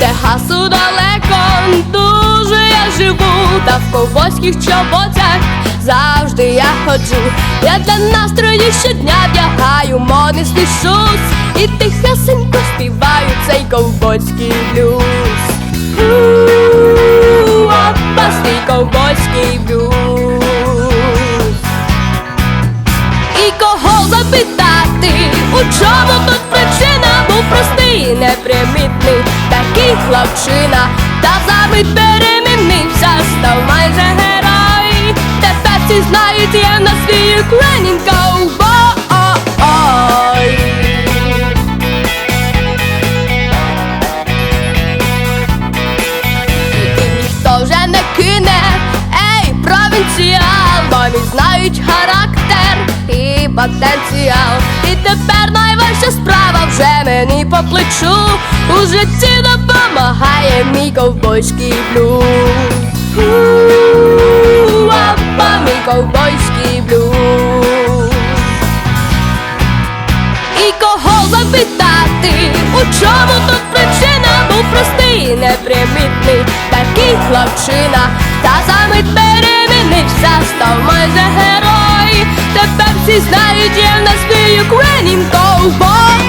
Техасу далеко дуже я живу, та в ковбойських чоботях завжди я ходжу. Я для настрою щодня вдягаю модний шуз і тихесенько співаю цей ковбойський блюз. Опасний ковбойський блюз. І кого запитати, у чому тут причина? Був простий, і непримітний, такий хлопчина, та замить перемінився, став майже герой. Тепер всі знають, є на свій Українін провінціал, бо вони знають характер і потенціал. І тепер найважча справа вже мені по плечу. У житті допомагає мій ковбойський блюз. У, мій ковбойський блюз. І кого запитати, у чому тут всі знають, є в нас свій Українін ковбой.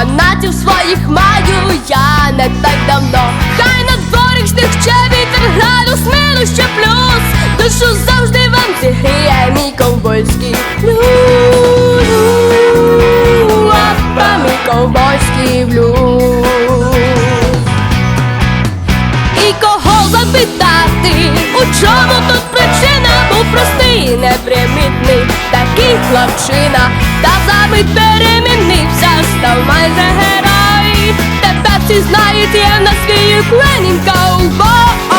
Фанатів своїх маю. Я не так давно. Хай на дворі ще вітер градус, мінус ще плюс. Душу завжди вам зігріє мій ковбойський блюз. Опа, мій ковбойський блюз. І кого запитати, у чому тут причина? Був простий, непримітний, такий хлопчина, та замить перемінився, став майже герой. Тепер всі знають, є на свій Українін ковбой.